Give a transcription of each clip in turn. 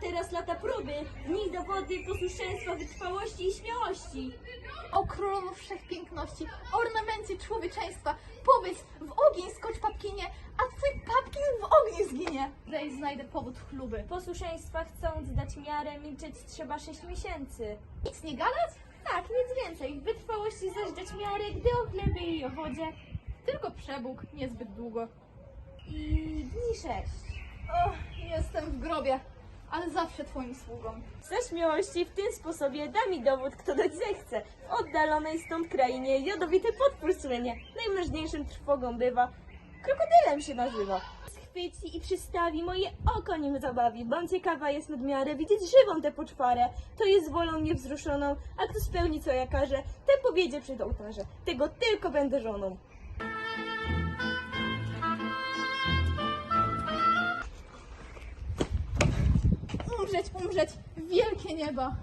teraz lata próby, dni dowody posłuszeństwa, wytrwałości i śmiałości. O królowo wszechpiękności, ornamencie człowieczeństwa, powiedz, w ogień skocz papkinie, a twój papkin w ogniu zginie. Wej znajdę powód chluby. Posłuszeństwa chcąc dać miarę, milczeć trzeba sześć miesięcy. Nic nie gadać? Tak, nic więcej. Wytrwałości zaś dać miarę, gdy o chlebie i o wodzie. Tylko przebóg, niezbyt długo. I dni sześć. Och, jestem w grobie, ale zawsze twoim sługą. Ze śmiałości w tym sposobie da mi dowód, kto dać zechce. W oddalonej stąd krainie jadowity potwór słynie. Najmroźniejszym trwogą bywa. Krokodylem się nazywa. Schwyci i przystawi, moje oko nim zabawi. Bądź ciekawa jest nadmiarę widzieć żywą tę poczwarę. To jest wolą niewzruszoną, a kto spełni co ja każę, ten powiedzie przed ołtarze. Tego tylko będę żoną. Umrzeć, umrzeć, wielkie nieba.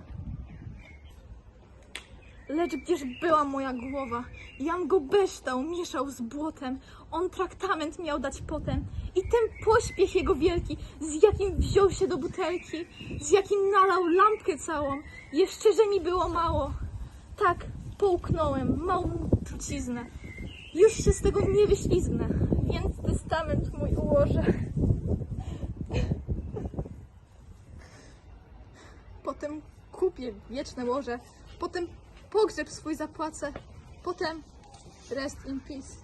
Lecz gdzież była moja głowa? Jam go beształ, mieszał z błotem. On traktament miał dać potem. I ten pośpiech jego wielki, z jakim wziął się do butelki, z jakim nalał lampkę całą. Jeszcze, że mi było mało. Tak, połknąłem małą truciznę. Już się z tego nie wyślizgnę, więc testament mój ułożę. Potem kupię wieczne łoże. Potem pogrzeb swój zapłacę. Potem rest in peace.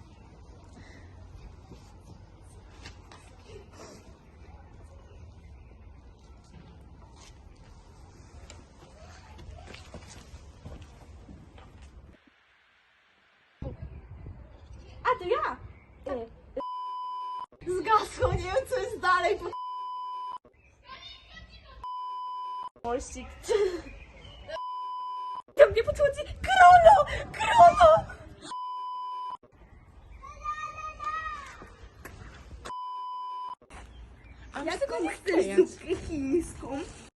A to ja! 얼씨 경기 붙여오지 그러노 그러노 I'm so confused.